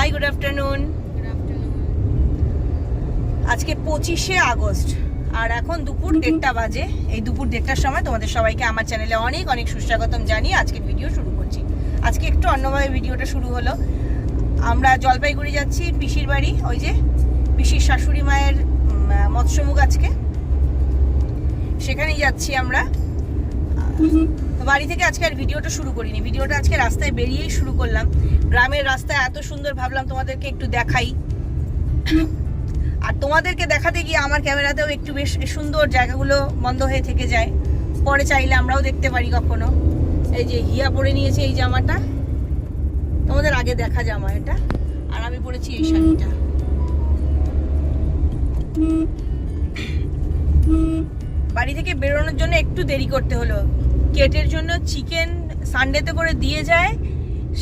Hi good afternoon আজকে পঁচিশে August আর এখন দুপুর দেড়টা বাজে। এই দুপুর দেড়টার সময় তোমাদের সবাইকে আমার চ্যানেলে অনেক অনেক সুস্বাগতম জানিয়ে আজকে ভিডিও শুরু করছি। আজকে একটু অন্যভাবে ভিডিওটা শুরু হলো। আমরা জলপাইগুড়ি যাচ্ছি পিসির বাড়ি ওই যে পিসির শাশুড়ি মায়ের মৎস্যমুখ আজকে। সেখানেই যাচ্ছি আমরা। তো বাড়ি থেকে আজকে আর ভিডিওটা শুরু করিনি। ভিডিওটা আজকে রাস্তায় বেরিয়েই শুরু করলাম। গ্রামের রাস্তায় এত সুন্দর ভাবলাম তোমাদেরকে একটু দেখাই। আর তোমাদেরকে দেখাতে গিয়ে আমার ক্যামেরাতেও একটু বেশ সুন্দর জায়গাগুলো বন্ধ হয়ে থেকে যায়। পরে চাইলে আমরাও দেখতে পারি কখনো। এই যে হিয়া পরে নিয়েছে এই জামাটা। তোমাদের আগে দেখা জামা এটা। আর আমি পরেছি এই শাড়িটা। বাড়ি থেকে বেরোনোর জন্য একটু দেরি করতে হলো। কেটের জন্য চিকেন সানডেতে করে দিয়ে যায়।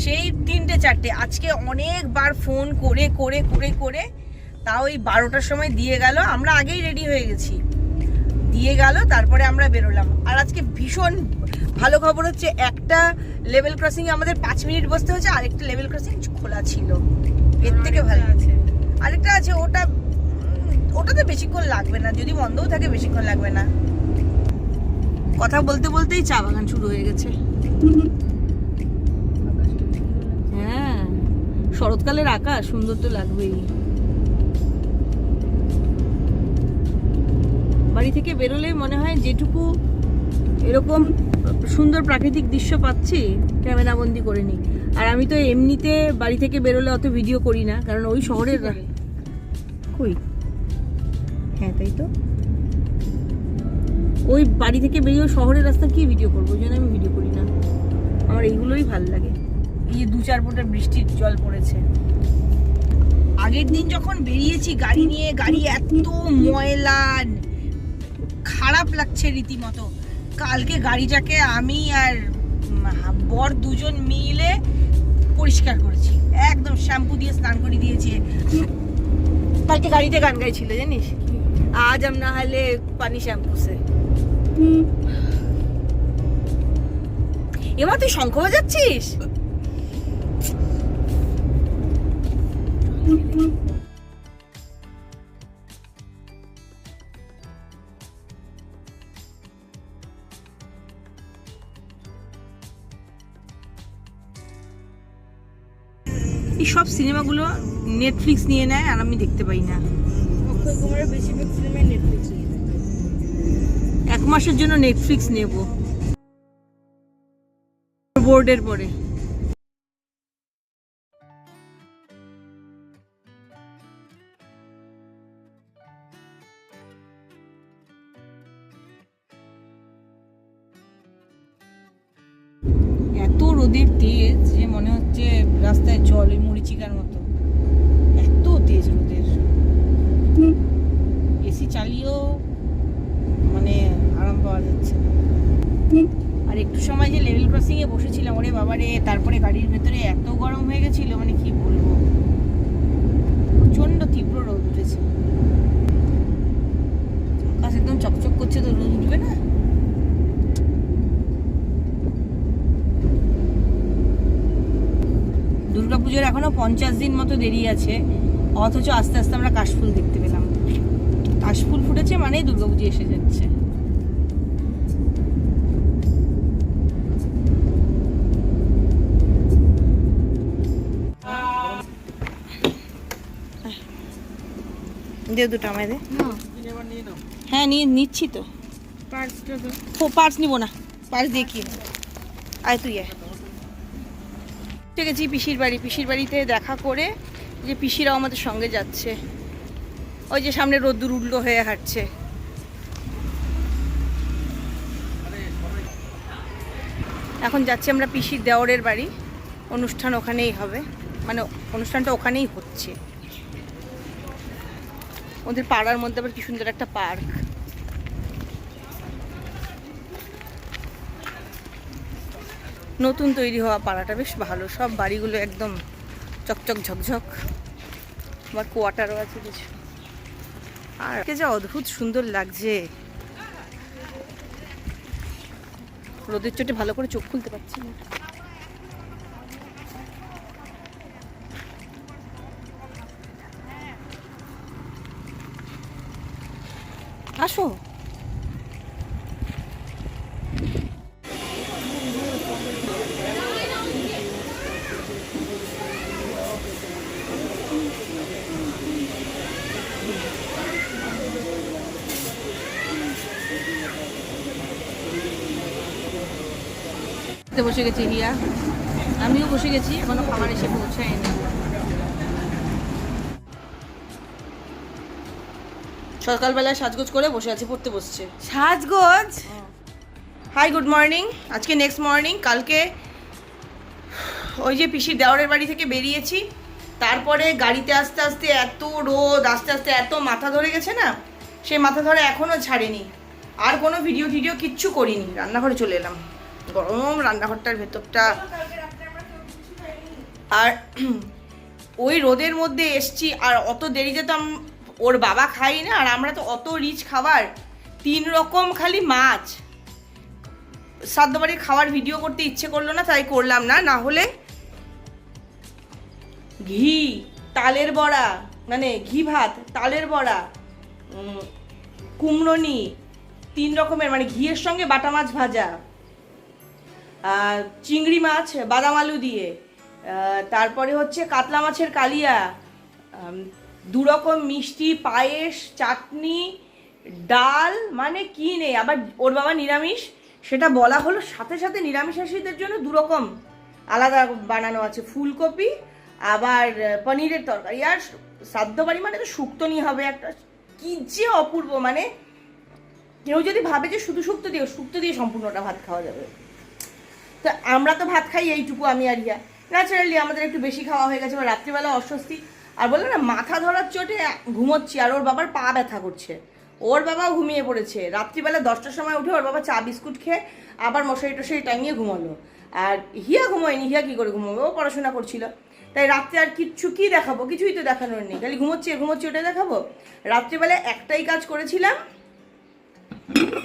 সেই তিনটে চারটে। আজকে অনেকবার ফোন করে করে করে করে তাও ওই বারোটার সময় দিয়ে গেল। আমরা আগেই রেডি হয়ে গেছি। দিয়ে গেল তারপরে আমরা বেরোলাম। আর আজকে ভীষণ ভালো খবর হচ্ছে একটা লেভেল ক্রসিং আমাদের পাঁচ মিনিট বসতে হচ্ছে আরেকটা লেভেল ক্রসিং খোলা ছিল। এর থেকে ভালো আছে। আরেকটা আছে ওটা ওটাতে বেশিক্ষণ লাগবে না। যদি বন্ধও থাকে বেশিক্ষণ লাগবে না। কথা বলতে বলতেই চা বাগান শুরু হয়ে গেছে। হ্যাঁ শরৎকালের আকাশ সুন্দর তো লাগবেই। বাড়ি থেকে বেরোলে মনে হয় যেটুকু এরকম সুন্দর প্রাকৃতিক দৃশ্য পাচ্ছি ক্যামেরা বন্দি করে নিই। আর আমি তো এমনিতে বাড়ি থেকে বেরোলে অত ভিডিও করি না কারণ ওই শহরের কই? হ্যাঁ তাই তো। ওই বাড়ি থেকে বেরিয়ে শহরের রাস্তা কি ভিডিও করব, ওই জন্য আমি ভিডিও করি না। আমার এইগুলোই ভালো লাগে। এই দু চার ফোঁটা বৃষ্টির জল পড়েছে। আগের দিন যখন বেরিয়েছি গাড়ি নিয়ে, গাড়ি এত ময়লা, খারাপ লাগছে রীতিমতো। কালকে গাড়িটাকে আমি আর বর দুজন মিলে পরিষ্কার করেছি। একদম শ্যাম্পু দিয়ে স্নান করে দিয়েছি। কালকে গাড়িতে গান গাইছিল, জানিস? আজ আমরা হলে পানি শ্যাম্পু সে এবার তুই শঙ্খ বাজাচ্ছিস? সব সিনেমাগুলো নেটফ্লিক্স নিয়ে নেয় আর আমি দেখতে পাই না। অক্ষয় কুমারের বেশিরভাগ সিনেমায় নেটফ্লিক্স মাসের জন্য নেটফ্লিক্স নেব। বোর্ডের পরে। এত রোদের তেজ যে মনে হচ্ছে রাস্তায় জল ওই মরিচিকার মতো। এত তেজ রোদের। এসি চালিয়েও আরাম পাওয়া যাচ্ছে আর একটু সময় যে লেভেল ক্রসিং এ বসেছিলাম ওরে বাবারে তারপরে গাড়ির ভেতরে এত গরম হয়ে গেছিল মানে কি বলব? প্রচণ্ড তীব্র রোদ উঠেছে। আকাশ একদম চকচক করছে তো রোদ উঠবে না? দুর্গাপুজোর এখনও পঞ্চাশ দিন মতো দেরি আছে অথচ আস্তে আস্তে আমরা কাশফুল দেখতে পেলাম। কাশফুল ফুটেছে মানেই দুর্গাপুজো এসে যাচ্ছে। দে দুটো আমায় দে। হ্যাঁ নিয়ে নিচ্ছি তো। ও পার্স নিবো না। পার্স দিয়ে কি? আয় তুই গেছি পিসির বাড়ি। পিসির বাড়িতে দেখা করে যে পিসিরাও আমাদের সঙ্গে যাচ্ছে। ওই যে সামনে রোদ্দুর উল্টো হয়ে হাঁটছে। এখন যাচ্ছি আমরা পিসির দেওরের বাড়ি। অনুষ্ঠান ওখানেই হবে। মানে অনুষ্ঠানটা ওখানেই হচ্ছে। ওদের পাড়ার মধ্যে আবার কি সুন্দর একটা পার্ক। নতুন তৈরি হওয়া পাড়াটা বেশ ভালো। সব বাড়িগুলো একদম চকচক ঝকঝক। আবার কোয়ার্টারও আছে কিছু। আর যা অদ্ভুত সুন্দর লাগছে। রোদের চোটে ভালো করে চোখ খুলতে পারছি না। আসো। বসে গেছি হিয়া আমিও বসে গেছি এখনও খাবার এসে পৌঁছায়নি। সকালবেলায় সাজগোজ করে বসে আছি পড়তে বসছে। সাজগোজ? হাই গুড মর্নিং আজকে নেক্সট মর্নিং কালকে ওই যে পিসির দেওয়ারের বাড়ি থেকে বেরিয়েছি। তারপরে গাড়িতে আস্তে আস্তে এত রোদ আস্তে আস্তে এত মাথা ধরে গেছে না সে মাথা ধরে এখনও ছাড়েনি। আর কোনো ভিডিও টিডিও কিচ্ছু করিনি। রান্নাঘরে চলে এলাম। গরম রান্নাঘরটার ভেতরটা। আর ওই রোদের মধ্যে এসছি আর অত দেরিতে তো ওর বাবা খাই না, আর আমরা তো অত রিচ খাবার। তিন রকম খালি মাছ। সাদ্দবাড়ি খাওয়ার ভিডিও করতে ইচ্ছে করল না, তাই করলাম না। না হলে ঘি, তালের বড়া মানে ঘি ভাত, তালের বড়া কুমড়োনি তিন রকমের মানে ঘিয়ের সঙ্গে বাটা মাছ ভাজা চিংড়ি মাছ, বাদাম আলু দিয়ে তারপরে হচ্ছে কাতলা মাছের কালিয়া আম, দু রকম মিষ্টি পায়েস চাটনি ডাল মানে কি নেই? আবার ওর বাবা নিরামিষ সেটা বলা হলো সাথে সাথে নিরামিষাশীদের জন্য দু রকম আলাদা বানানো আছে। ফুলকপি আবার পনিরের তরকারি আর সাধ্য বাড়ি মানে তো শুক্তনি হবে একটা। কি যে অপূর্ব মানে কেউ যদি ভাবে যে শুধু শুক্ত দিয়ে শুক্ত দিয়ে সম্পূর্ণটা ভাত খাওয়া যাবে। তো আমরা তো ভাত খাই এইটুকু আমি আর ইয়া। ন্যাচারালি আমাদের একটু বেশি খাওয়া হয়ে গেছে এবার রাত্রিবেলা অস্বস্তি। আর বলল না মাথা ধরার চোটে ঘুমোচ্ছি আর ওর বাবার পা ব্যথা করছে। ওর বাবাও ঘুমিয়ে পড়েছে। রাত্রিবেলা দশটার সময় উঠে ওর বাবা চা বিস্কুট খেয়ে আবার মশারি টশারি টাঙিয়ে ঘুমালো। আর হিয়া ঘুমোয়নি হিয়া কী করে ঘুমোবে? ও পড়াশোনা করছিল। তাই রাত্রে আর কিচ্ছু কি দেখাবো? কিছুই তো দেখানোর নেই খালি ঘুমোচ্ছি ঘুমোচ্ছি ওটাই দেখাবো? রাত্রিবেলা একটাই কাজ করেছিলাম।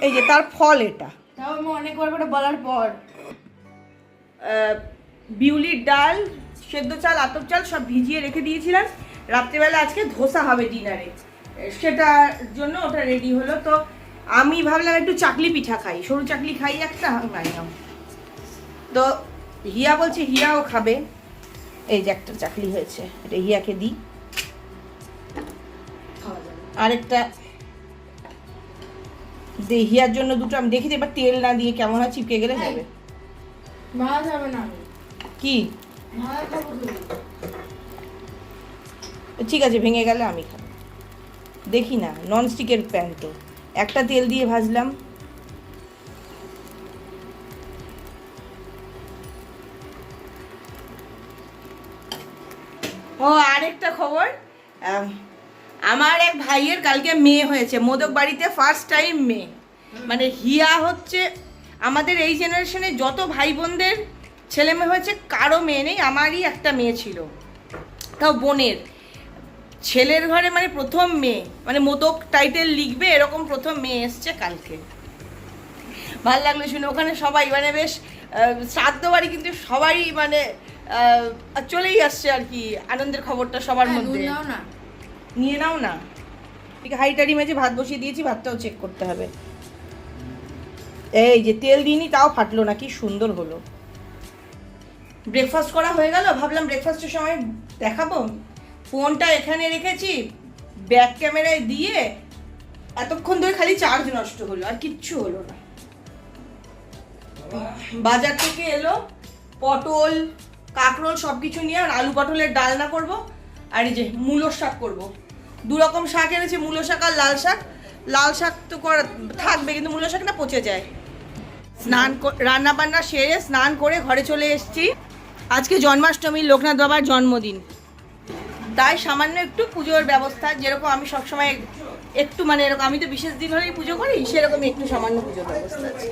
এই যে তার ফল এটা। তাও আমি অনেকবার করে বলার পর। বিউলির ডাল সেদ্ধ চাল আতপ চাল সব ভিজিয়ে রেখে দিয়েছিলাম। রাত্রেবেলা আজকে ধোসা হবে ডিনারে। সেটার জন্য ওটা রেডি হলো। তো আমি ভাবলাম একটু চাকলি পিঠা খাই। সরু চাকলি খাই একটা? নাও তো হিয়া বলছে হিয়াও খাবে। এই যে একটা চাকলি হয়েছে। এটা হিয়াকে দিই। আরেকটা হিয়ার জন্য দুটো আমি। দেখি এবার তেল না দিয়ে কেমন হয় চিপকে গেলে যাবে। ভাড়া যাবে না কি। ঠিক আছে, ভেঙে গেলে আমি খাব। দেখি না নন স্টিকের প্যান তো একটা তেল দিয়ে ভাজলাম। ও, আরেকটা খবর। আমার এক ভাইয়ের কালকে মেয়ে হয়েছে, মোদক বাড়িতে ফার্স্ট টাইম মেয়ে। মানে হিয়া হচ্ছে আমাদের এই জেনারেশনে যত ভাই বোনদের ছেলে মেয়ে হয়েছে কারও মেয়ে নেই আমারই একটা মেয়ে ছিল। তাও বোনের। ছেলের ঘরে মানে প্রথম মেয়ে মানে মোদক টাইটেল লিখবে এরকম প্রথম মেয়ে এসছে কালকে। ভালো লাগল শুনে। ওখানে সবাই মানে বেশ শ্রাদ্ধ বাড়ি কিন্তু সবাই মানে চলেই আসছে আর কি আনন্দের খবরটা সবার হ্যাঁ, মধ্যে। নিয়ে নাও না। ঠিক হাইটারি মেজে ভাত বসিয়ে দিয়েছি ভাতটাও চেক করতে হবে। এই যে তেল দিইনি তাও ফাটলো না কি সুন্দর হলো। ব্রেকফাস্ট করা হয়ে গেল, ভাবলাম ব্রেকফাস্টের সময় দেখাবো। ফোনটা এখানে রেখেছি ব্যাক ক্যামেরায় দিয়ে এতক্ষণ ধরে খালি চার্জ নষ্ট হলো, আর কিচ্ছু হলো না। বাজার থেকে এলো, পটল, কাঁকরোল সব কিছু নিয়ে আর আলু পটলের ডালনা করব, আর এই যে মূলো শাক করব। দু রকম শাক এনেছি, মূলো শাক আর লাল শাক। লাল শাক তো করা থাকবে, কিন্তু মূলো শাকটা পচে যায়। স্নান রান্না বান্না সেরে স্নান করে ঘরে চলে এসেছি। আজকে জন্মাষ্টমী লোকনাথ বাবার জন্মদিন। তাই সামান্য একটু পুজোর ব্যবস্থা, যেরকম আমি সবসময় একটু মানে এরকম, আমি তো বিশেষ দিন হলেই পুজো করি, সেরকমই একটু সামান্য পুজোর ব্যবস্থা আছে।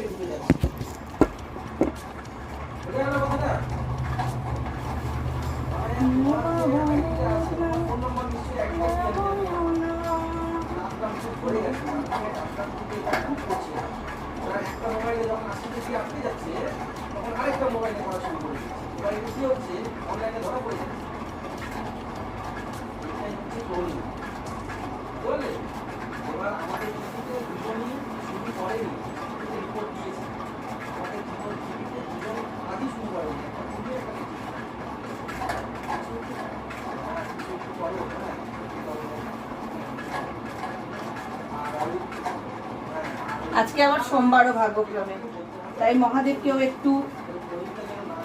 আরেকটা মোবাইলে করেছি আজকে আবার সোমবারও ভাগ্যক্রমে। তাই মহাদেবকেও একটু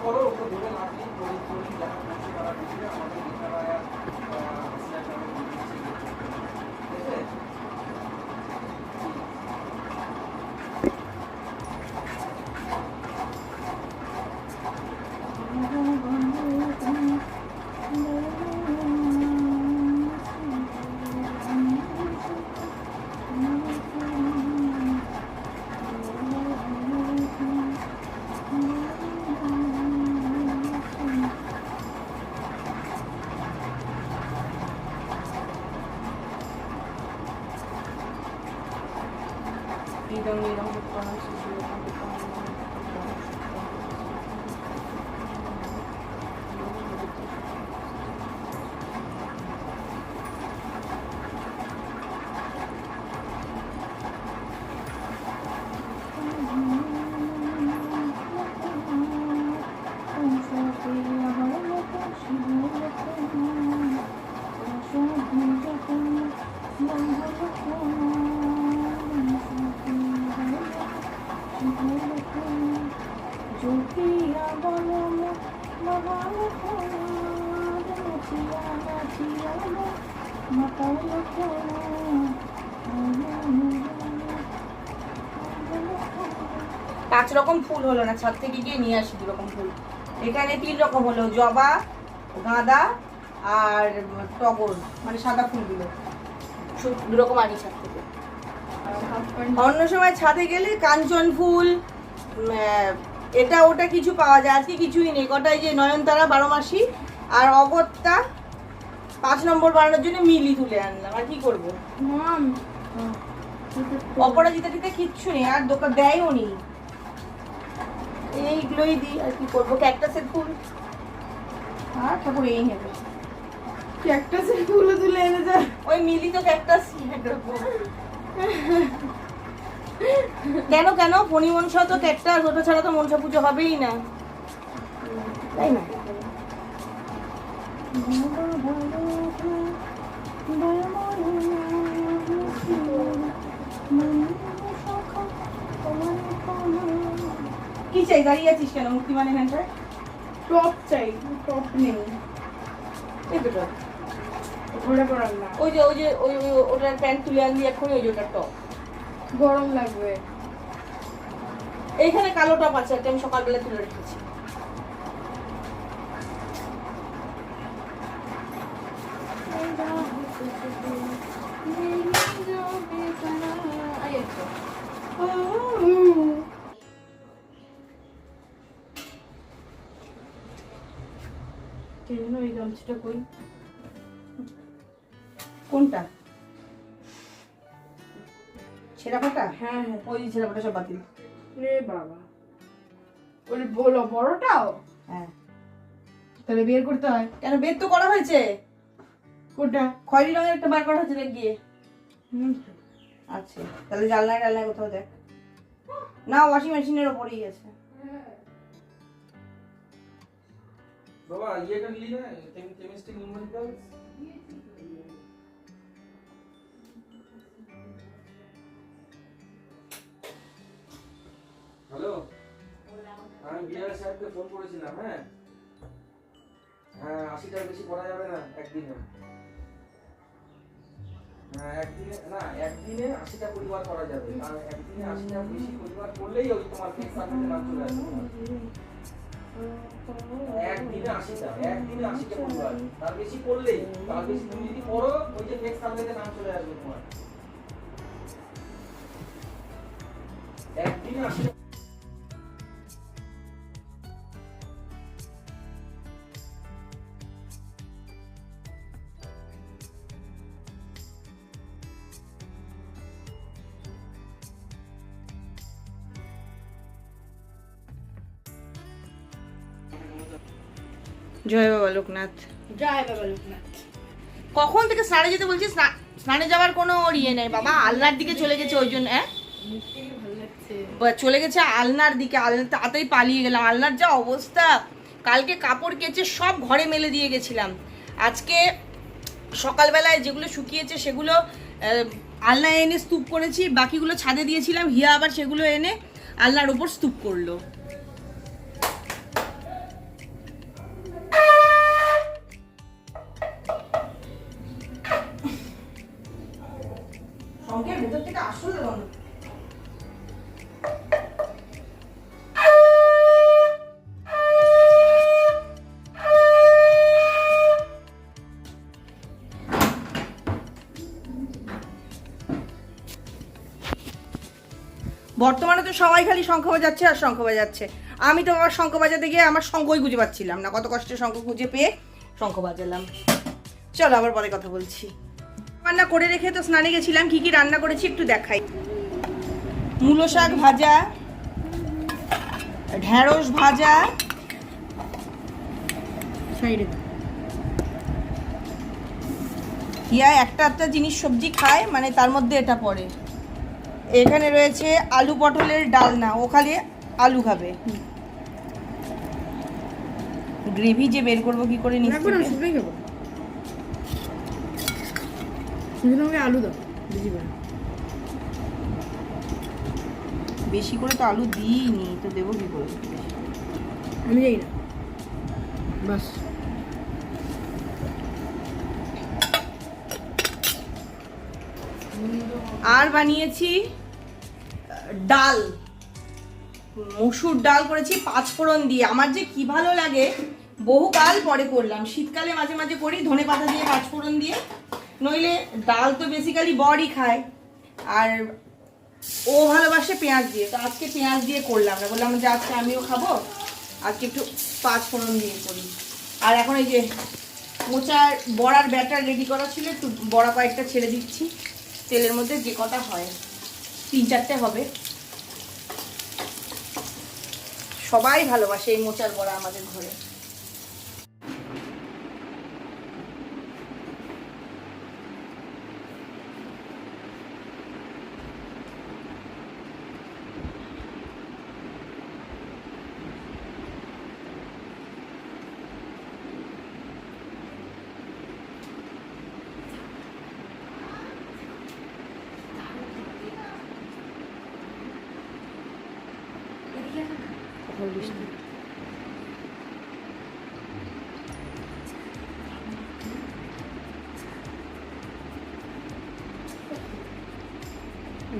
করো ওকে বলে লাভ নেই রকম ফুল হলো না ছাদ থেকে গিয়ে নিয়ে আসি দু রকম ফুল। এখানে তিন রকম হলো জবা গাঁদা আর টগর মানে সাদা ফুলগুলো। সব দু রকম আনি ছাদ থেকে। অন্য সময় ছাদে গেলে কাঞ্চন ফুল এটা ওটা কিছু পাওয়া যায়। আজকে কিছুই নেই। কটাই যে নয়নতারা বারো মাসি আর অগত্যা পাঁচ নম্বর বানানোর জন্য মিলি তুলে আনলাম। আর কি করব? অপরাজিতা দিতে কিচ্ছু নেই আর দোকান দেয়ও নি এইগুলোই দিই আর কি করব ক্যাকটাসের ফুল আর ঠাকুর এই নেবে ক্যাকটাসের ফুলও তুলে এনে যায় ওই মিলি তো ক্যাকটাস কেন কেন ফণি মনসা তো ক্যাকটাস ওটা ছাড়া তো মনসা পুজো হবেই না তাই না কি চাই দাঁড়িয়ে আছিস কেন মুক্তি মানে এখানটায় টপ চাই টপ নেই। এই তো। ঘরে না। ওই যে ওই যে ওই ওটার প্যান্ট তুলে আনলি এক্ষুনি ওই যে ওটার টপ। গরম লাগবে। এইখানে কালো টপ আছে একটা আমি সকালবেলা তুলে রেখেছি কেন কই? কোনটা? ছেঁড়া ফাটা হ্যাঁ হ্যাঁ ওই ছেঁড়া ফাটা সব বাতিল। রে বাবা। ওই বলো বড়টাও? হ্যাঁ। তাহলে বের করতে হয়। কেন বের তো করা হয়েছে? কোনটা? খয়েরি রঙের একটা বার করা হয়েছে গিয়ে হুম। আচ্ছা তাহলে জানলায় টালনায় কোথাও দেখ। না ওয়াশিং মেশিনের ওপরেই আছে। বাবা ইয়েটা নিলি না কেমিস্ট্রি নিউমেরিক্যাল হ্যালো আমি বিআর সাহেবকে ফোন করেছিলাম হ্যাঁ? হ্যাঁ আশিটার বেশি করা যাবে না একদিনে। হ্যাঁ একদিনে না, একদিনে আশিটা পরিবার করা যাবে। কারণ একদিনে আশিটা বেশি পরিবার করলেই ওই তোমার সার্ভিসে নাম চলে আসবে। একদিনে আশিটা একদিনে আশিটা পরিবার তার বেশি করলেই, তার বেশি তুমি যদি করো ওই যে নেক্সট সার্ভেতে নাম চলে আসবে তোমার। একদিনে আশিটা লোকনাথ জয় বাবা লোকনাথ কখন থেকে স্নানে যেতে বলছিস? স্না- স্নানে যাওয়ার কোনো ইয়ে নেই বাবা আলনার দিকে চলে গেছে ওই জন্য হ্যাঁ? চলে গেছে আলনার দিকে আলনা তাড়াতাড়ি পালিয়ে গেলাম। আলনার যা অবস্থা কালকে কাপড় কেচে সব ঘরে মেলে দিয়ে গেছিলাম। আজকে সকালবেলায় যেগুলো শুকিয়েছে সেগুলো আলনায় এনে স্তূপ করেছি বাকিগুলো ছাদে দিয়েছিলাম হিয়া আবার সেগুলো এনে আলনার ওপর স্তূপ করল। বর্তমানে তো সবাই খালি শঙ্খ বাজাচ্ছে আর শঙ্খ বাজাচ্ছে। আমি তো আবার শঙ্খ বাজাতে গিয়ে আমার শঙ্খই খুঁজে পাচ্ছিলাম না। কত কষ্টে শঙ্খ খুঁজে পেয়ে শঙ্খ বাজালাম। চলো আবার পরে কথা বলছি। রান্না করে রেখে তো স্নানে গেছিলাম। কি কি রান্না করেছি একটু দেখাই। মূলো শাক ভাজা ঢেঁড়স ভাজা হিয়া একটা একটা জিনিস সবজি খায় মানে তার মধ্যে এটা পড়ে। এখানে রয়েছে আলু পটলের ডালনা ও খালি আলু খাবে। গ্রেভি যে বের করব কি করে আলু দাও বেশি করে। তো আলু দিইনি তো দেবো কি করে? আমি যাই না। বাস। আর বানিয়েছি ডাল। মসুর ডাল করেছি পাঁচ ফোড়ন দিয়ে। আমার যে কি ভালো লাগে, বহুকাল পরে করলাম। শীতকালে মাঝে মাঝে করি, ধনে পাতা দিয়ে পাঁচ ফোড়ন দিয়ে। নইলে ডাল তো বেসিক্যালি বড়ই খায়। আর ও ভালোবাসে পেঁয়াজ দিয়ে। তো আজকে পেঁয়াজ দিয়ে করলাম না। বললাম যে আজকে আমিও খাব। আজকে একটু পাঁচ ফোড়ন দিয়ে করি। আর এখন এই যে মোচার, বড়ার ব্যাটার রেডি করা ছিল, একটু বড়া কয়েকটা ছেড়ে দিচ্ছি। তেলের মধ্যে যে কটা হয়, তিন চারটে হবে। সবাই ভালোবাসে এই মোচার বড়া আমাদের ঘরে।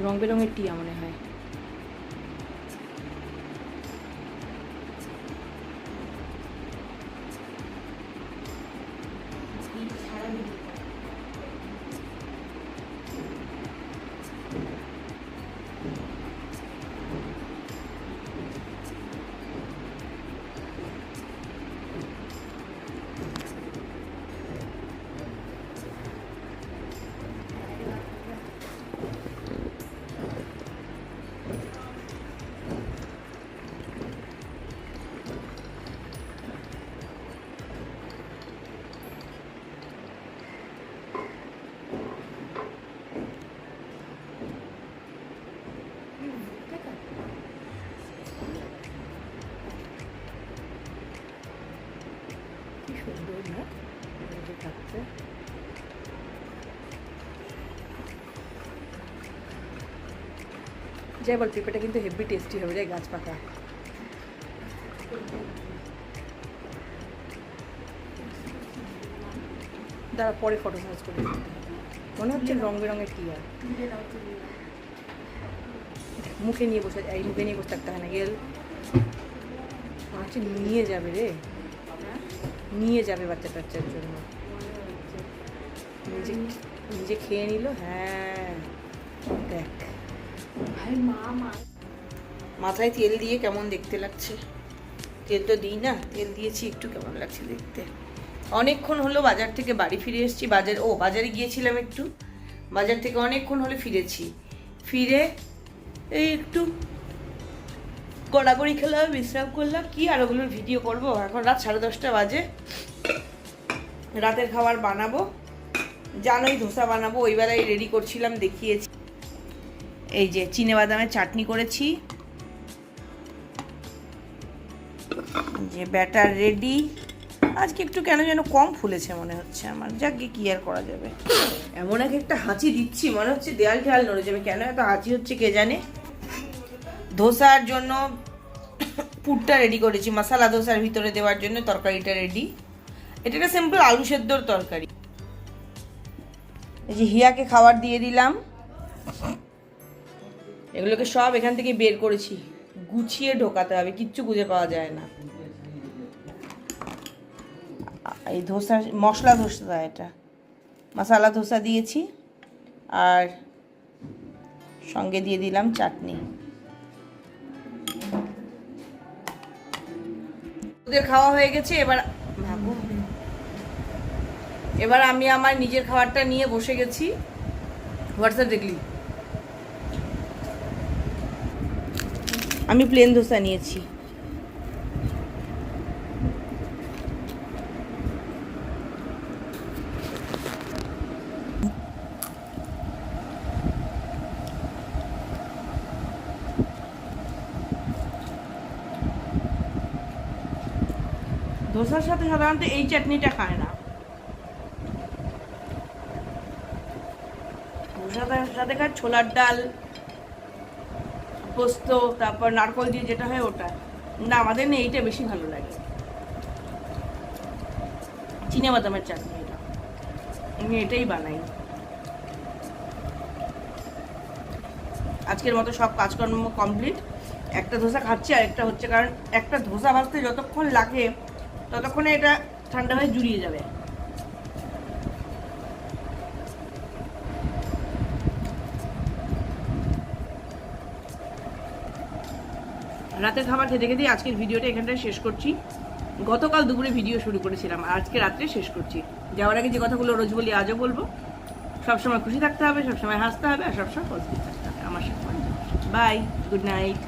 রং বেরঙের টিয়া মনে হয়। যাই বল, পেঁপেটা কিন্তু হেভি টেস্টি হবে রে গাছ পাতা। দাঁড়া, পরে ফটো সার্চ করে। মনে হচ্ছে রং বেরঙের টিয়া মুখে নিয়ে বসে, এই মুখে নিয়ে বসে থাকতে হয় না, গেল। আচ্ছা নিয়ে যাবে রে। নিয়ে যাবে বাচ্চা টাচ্চার জন্য। নিজে নিজে খেয়ে নিল হ্যাঁ। দেখ। মাথায় তেল দিয়ে কেমন দেখতে লাগছে? তেল তো দিই না, তেল দিয়েছি, একটু কেমন লাগছে দেখতে। অনেকক্ষণ হলো বাজার থেকে বাড়ি ফিরে এসেছি, বাজার ও, বাজারে গিয়েছিলাম একটু। বাজার থেকে অনেকক্ষণ হলে ফিরেছি। ফিরে এই একটু কড়াকড়ি খেলাম, বিশ্রাম করলাম। কি আর ওগুলোর ভিডিও করব? এখন রাত সাড়ে দশটা বাজে। রাতের খাবার বানাবো। জানোই ধোসা বানাবো, ওই বেলায় রেডি করছিলাম, দেখিয়েছি। এই যে চিনে বাদামের চাটনি করেছি। যে ব্যাটার রেডি। আজকে একটু কেন যেন কম ফুলেছে মনে হচ্ছে আমার। যাক কি আর করা যাবে। এমন এক একটা হাঁচি দিচ্ছি, মনে হচ্ছে দেয়াল ঠেয়াল নড়ে যাবে। কেন এত হাঁচি হচ্ছে কে জানে? ধোসার জন্য পুরটা রেডি করেছি। মশলা ধোসার ভিতরে দেওয়ার জন্য তরকারিটা রেডি এটা একটা সিম্পল আলু সেদ্ধর তরকারি। এই যে হিয়াকে খাবার দিয়ে দিলাম। এগুলোকে সব এখান থেকে বের করেছি। গুছিয়ে ঢোকাতে হবে, কিচ্ছু খুঁজে পাওয়া যায় না। এই ধোসা, মশলা ধোসা এটা। মশলা ধোসা দিয়েছি, আর সঙ্গে দিয়ে দিলাম চাটনি। ওদের খাওয়া হয়ে গেছে, এবার এবার আমি আমার নিজের খাবারটা নিয়ে বসে গেছি। হোয়াটসঅ্যাপ দেখলি? আমি প্লেন ধোসা নিয়েছি। ধোসার সাথে সাধারণত এই চাটনিটা খায় না। ধোসার সাথে খায় ছোলার ডাল। পোস্ত, তারপর নারকল দিয়ে যেটা হয় ওটা। না, আমাদের না এইটা বেশি ভালো লাগে। চিনে বাদামের চাটনি এটা। আমি এটাই বানাই। আজকের মতো সব কাজকর্ম কমপ্লিট একটা ধোসা খাচ্ছি আর একটা হচ্ছে, কারণ একটা ধোসা ভাজতে যতক্ষণ লাগে, ততক্ষণে এটা ঠান্ডা হয়ে জুড়িয়ে যাবে। রাতের খাবার খেতে খেতে আজকের ভিডিওটা এখানটায় শেষ করছি। গতকাল দুপুরে ভিডিও শুরু করেছিলাম আজকে রাত্রে শেষ করছি। যাওয়ার আগে যে কথাগুলো রোজ বলি, আজও বলব। সবসময় খুশি থাকতে হবে, সবসময় হাসতে হবে, আর সবসময় পজিটিভ থাকতে হবে। আমার সাথে বাই গুড নাইট